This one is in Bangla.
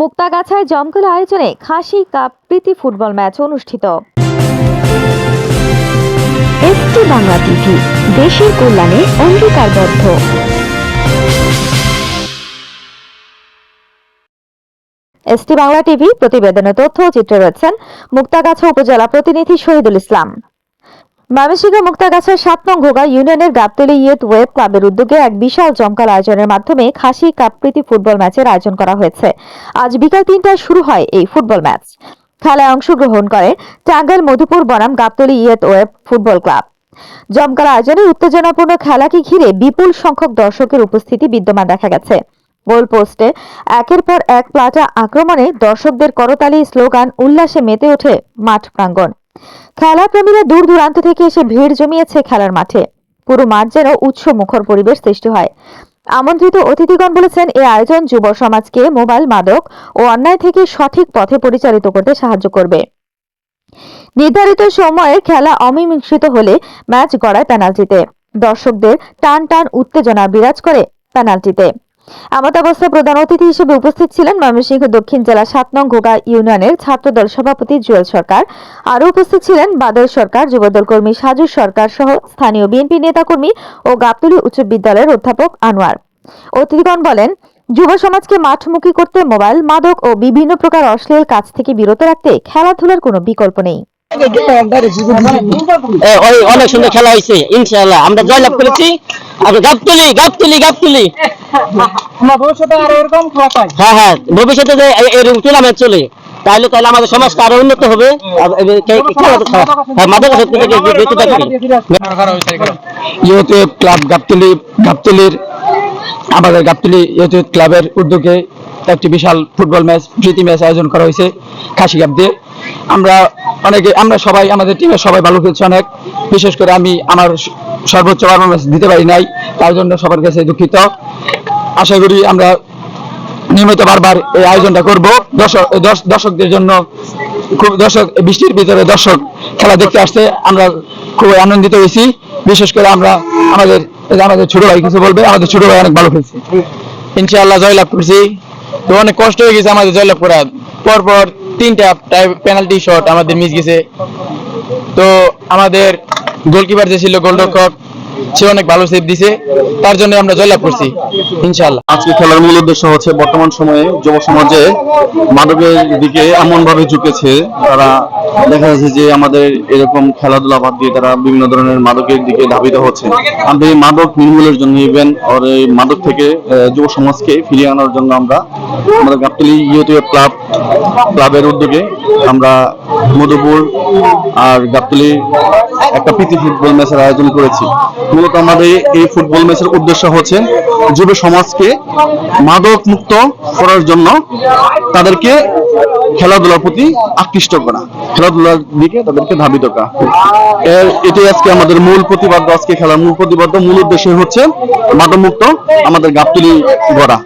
মুক্তাগাছায় জমকালো আয়োজনে খাসি কাপ প্রীতি ফুটবল ম্যাচ অনুষ্ঠিত। এসটি বাংলা টিভি, দেশের কল্যাণে অঙ্গীকারবদ্ধ। এসটি বাংলা টিভি প্রতিবেদনে তথ্য চিত্রে রয়েছেন মুক্তাগাছা উপজেলা প্রতিনিধি শহীদুল ইসলাম। ময়মনসিংহ মুক্তাগাছার সাত নং ঘোগা ইউনিয়নের গাবতলী ইয়ুথ ওয়েব ক্লাবের উদ্যোগে এক বিশাল জমকাল আয়োজনের মাধ্যমে খাসি কাপ প্রীতি ফুটবল ম্যাচের আয়োজন করা হয়েছে। আজ বিকাল তিনটায় শুরু হয় এই ফুটবল ম্যাচ। খেলায় অংশগ্রহণ করে টাঙ্গাইল, মধুপুর, বনাম, গাবতলী ইয়েত ওয়েব ফুটবল ক্লাব। জমকাল আয়োজনে উত্তেজনাপূর্ণ খেলাকে ঘিরে বিপুল সংখ্যক দর্শকের উপস্থিতি বিদ্যমান দেখা গেছে। গোল পোস্টে একের পর এক প্লাটা আক্রমণে দর্শকদের করতালি, স্লোগান, উল্লাসে মেতে ওঠে মাঠ প্রাঙ্গণ। খেলা প্রেমীরা দূর দূরান্ত থেকে এসে ভিড় জমিয়েছে খেলার মাঠে। পুরো মাঠ যেন উৎস মুখর পরিবেশ সৃষ্টি হয়। আমন্ত্রিত অতিথিগণ বলেছেন এই আয়োজন যুব সমাজকে মোবাইল মাদক ও অন্যায় থেকে সঠিক পথে পরিচালিত করতে সাহায্য করবে। নির্ধারিত সময়ে খেলা অমীমাংসিত হলে ম্যাচ গড়ায় পেনাল্টিতে। দর্শকদের টান টান উত্তেজনা বিরাজ করে পেনাল্টিতে। এমতাবস্থায় প্রধান অতিথি হিসেবে উপস্থিত ছিলেন ময়মনসিংহ দক্ষিণ জেলা সাত নং ঘোগা ইউনিয়নের ছাত্রদল সভাপতি জুয়েল সরকার। আরও উপস্থিত ছিলেন বাদল সরকার, যুবদল কর্মী সাজু সরকার সহ স্থানীয় বিএনপি নেতাকর্মী ও গাবতলী উচ্চ বিদ্যালয়ের অধ্যাপক আনোয়ার। অতিথিগণ বলেন, যুব সমাজকে মাঠমুখী করতে মোবাইল মাদক ও বিভিন্ন প্রকার অশ্লীল কাজ থেকে বিরত রাখতে খেলাধুলার কোনো বিকল্প নেই। অনেক সুন্দর খেলা হয়েছে, ইনশাআল্লাহ। আমরা জয়লাভ করেছি। গাবতলি গাবতলি গাবতলি। আমরা ভবিষ্যতে আরও এরকম খেলা চাই হ্যাঁ হ্যাঁ ভবিষ্যতে যে এই- এরকম টুর্নামেন্ট চলে তাহলে তাহলে আমাদের সমাজটা আরও উন্নত হবে। হ্যাঁ ইউথ ক্লাব গাবতলি গাবতলির আমাদের গাবতলি ইউথ ক্লাবের উদ্যোগে একটি বিশাল ফুটবল ম্যাচ প্রীতি ম্যাচ আয়োজন করা হয়েছে খাসি কাপ দিয়ে। আমরা অনেকে আমরা সবাই আমাদের টিমের সবাই ভালো খেলছে অনেক। বিশেষ করে আমি আমার সর্বোচ্চ পারফরমেন্স দিতে পারি নাই তার জন্য সবার কাছে দুঃখিত। আশা করি আমরা নিয়মিত বারবার এই আয়োজনটা করব। দর্শক দর্শকদের জন্য খুব দর্শক বৃষ্টির ভিতরে দর্শক খেলা দেখতে আসতে আমরা খুব আনন্দিত হয়েছি। বিশেষ করে আমরা আমাদের আমাদের ছোট ভাই কিছু বলবে? আমাদের ছোট ভাই অনেক ভালো খেলছে। ইনশাআল্লাহ জয়লাভ করছি। তো অনেক কষ্ট হয়ে গেছে আমাদের জয়লাভ করা পরপর তিনটা পেনাল্টি শট আমাদের মিস গেছে। তো আমাদের গোলকিপার যে ছিল গোলরক্ষক সে অনেক ভালো সেভ দিছে, তার জন্য আমরা জয়লাভ করছি, ইনশাআল্লাহ। আজকে খেলার মূল উদ্দেশ্য হচ্ছে বর্তমান সময়ে যুব সমাজে মাদকের দিকে এমন ভাবে ঝুঁকেছে, তারা দেখা যাচ্ছে যে আমাদের এরকম খেলাধুলা বাদ দিয়ে তারা বিভিন্ন ধরনের মাদকের দিকে ধাবিত হচ্ছে। আমরা এই মাদক নির্মূলের জন্য ইভেন আর এই মাদক থেকে যুব সমাজকে ফিরিয়ে আনার জন্য আমরা আমাদের গাবতলি ইউথ ক্লাব ক্লাবের উদ্যোগে আমরা মধুপুর আর গাবতলি একটা প্রীতি ফুটবল ম্যাচের আয়োজন করেছি। মূলত আমাদের এই ফুটবল ম্যাচের উদ্দেশ্য হচ্ছে যুব সমাজকে মাদক মুক্ত করার জন্য তাদেরকে খেলাধুলার প্রতি আকৃষ্ট করা, খেলাধুলার দিকে তাদেরকে ধাবিত করা। এর, এটাই আজকে আমাদের মূল প্রতিবাদ্য আজকে খেলার মূল প্রতিবাদ্য মূল উদ্দেশ্য হচ্ছে মাদক মুক্ত আমাদের গাবতলি গড়া।